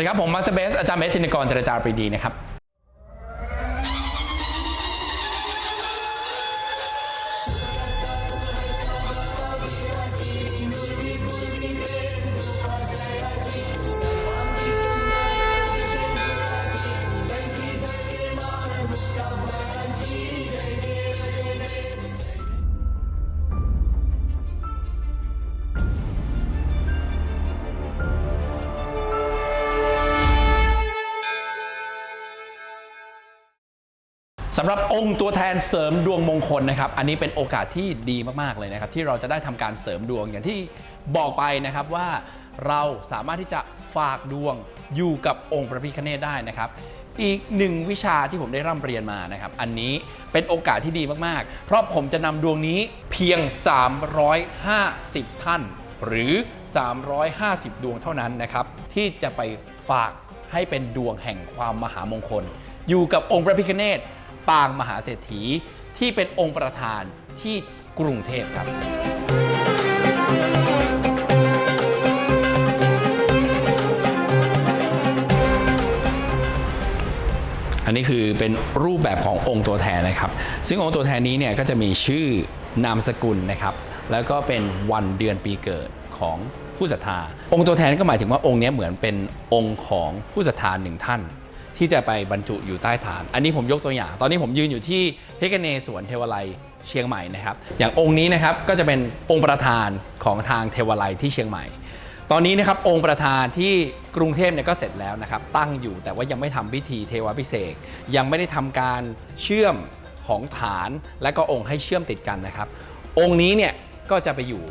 สวัสดีครับ ผมมาสเบสอาจารย์เบสธินกรเจรจาปรีดีนะครับ สำหรับองค์ตัวแทนเสริมดวงมงคลนะครับอันนี้เป็นโอกาสที่ดีมากๆเลยนะครับที่เราจะได้ทำการเสริมดวงอย่างที่บอกไปนะครับว่าเราสามารถที่จะฝากดวงอยู่กับองค์พระพิฆเนศได้นะครับ อีกหนึ่งวิชาที่ผมได้ร่ำเรียนมานะครับอันนี้เป็นโอกาสที่ดีมากๆ เพราะผมจะนำดวงนี้เพียง 350 ท่าน หรือ 350 ดวงเท่านั้นนะครับที่จะไปฝากให้เป็นดวงแห่งความมหามงคล อยู่กับองค์พระพิฆเนศ ปางมหาเศรษฐีที่เป็นองค์ประธานที่กรุงเทพครับ อันนี้คือเป็นรูปแบบขององค์ตัวแทนนะครับ ซึ่งองค์ตัวแทนนี้เนี่ยก็จะมีชื่อนามสกุลนะครับ แล้วก็เป็นวันเดือนปีเกิดของผู้ศรัทธา องค์ตัวแทนก็หมายถึงว่าองค์นี้เหมือนเป็นองค์ของผู้ศรัทธาหนึ่งท่าน ที่จะไปบรรจุอยู่ใต้ฐาน อันนี้ผมยกตัวอย่าง ตอนนี้ผมยืนอยู่ที่เพชรเนสวนเทวไลเชียงใหม่นะครับ อย่างองค์นี้นะครับก็จะเป็นองค์ประธานของทางเทวไลที่เชียงใหม่ ตอนนี้นะครับองค์ประธานที่กรุงเทพเนี่ยก็เสร็จแล้วนะครับตั้งอยู่แต่ว่ายังไม่ทำพิธีเทวพิเศษยังไม่ได้ทำการเชื่อมของฐานและก็องค์ให้เชื่อมติดกันนะครับ องค์นี้เนี่ยก็จะไปอยู่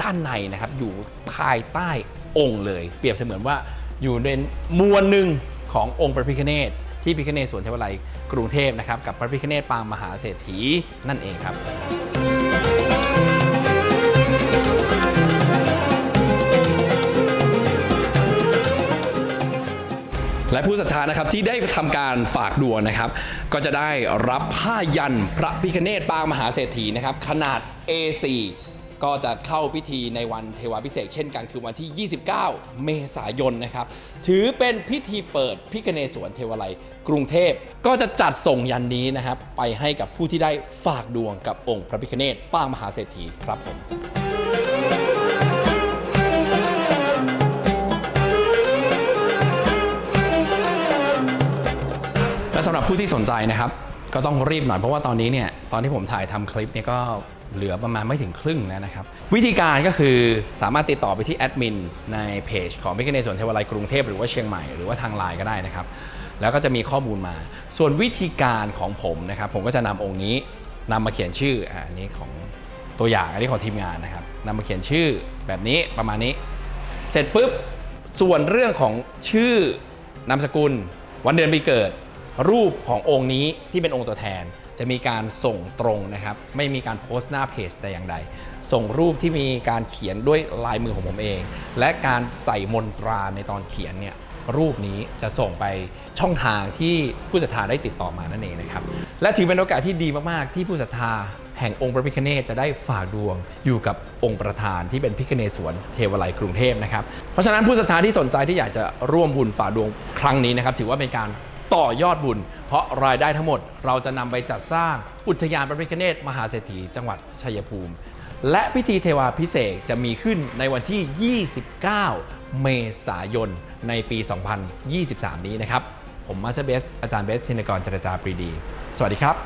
ด้านในนะครับอยู่ภายใต้องค์เลย เปรียบเสมือนว่าอยู่ในมวลหนึ่ง ขององค์พระพิฆเนศที่พิฆเนศสวนเทวไลยกรุงเทพนะครับกับพระพิฆเนศปางมหาเศรษฐีนั่นเองครับและผู้ศรัทธานะครับที่ได้ทำการฝากดวงนะครับ ก็จะได้รับผ้ายันพระพิคเนตปางมหาเศรษฐีนะครับขนาด A4 ก็จะเข้าพิธีในวันเทวาพิเศษเช่นกันคือวันที่ 29 เมษายนนะครับ ถือเป็นพิธีเปิดพิคเนศวนเทวาลัยกรุงเทพ ก็จะจัดส่งยันนี้นะครับ ไปให้กับผู้ที่ได้ฝากดวงกับองค์พระพิคเนตป้ามหาเศรษฐีครับผมและสำหรับผู้ที่สนใจนะครับ ก็ต้องรีบหน่อยเพราะว่าตอนนี้เนี่ยตอนที่ผมถ่ายทำคลิปเนี่ยก็ เหลือประมาณไม่ถึงครึ่งแล้วนะครับ วิธีการก็คือสามารถติดต่อไปที่แอดมินในเพจของพิคเนสวนเทวไลยกรุงเทพหรือว่าเชียงใหม่หรือว่าทางไลน์ก็ได้นะครับ แล้วก็จะมีข้อมูลมา ส่วนวิธีการของผมนะครับ ผมก็จะนำองค์นี้นำมาเขียนชื่ออันนี้ของตัวอย่างอันนี้ของทีมงานนะครับนำมาเขียนชื่อแบบนี้ประมาณนี้ เสร็จปุ๊บส่วนเรื่องของชื่อนามสกุล วันเดือนปีเกิด รูปขององค์นี้ที่เป็นองค์ตัวแทน จะมีการส่งตรงนะครับ ไม่มีการโพสต์หน้าเพจแต่อย่างใด ส่งรูปที่มีการเขียนด้วยลายมือของผมเอง และการใส่มนตราในตอนเขียนเนี่ยรูปนี้จะส่งไปช่องทางที่ผู้ศรัทธาได้ติดต่อมานั่นเองนะครับ และถือเป็นโอกาสที่ดีมาก ๆ ที่ผู้ศรัทธาแห่งองค์พระพิฆเนศจะได้ฝากดวงอยู่กับองค์ประธานที่เป็นพิฆเนสวนเทวไลยกรุงเทพนะครับ เพราะฉะนั้นผู้ศรัทธาที่สนใจที่อยากจะร่วมบุญฝากดวงครั้งนี้นะครับ ถือว่าเป็นการ ต่อยอดบุญ เพราะรายได้ทั้งหมดเราจะนำไปจัดสร้างอุทยานพระพิฆเนศมหาเศรษฐีจังหวัดชัยภูมิ และพิธีเทวาพิเศษจะมีขึ้นในวันที่ 29 เมษายน ในปี 2023 นี้นะครับ ผมมาสเตอร์เบสอาจารย์เบสเทนกรจรจาปรีดี สวัสดีครับ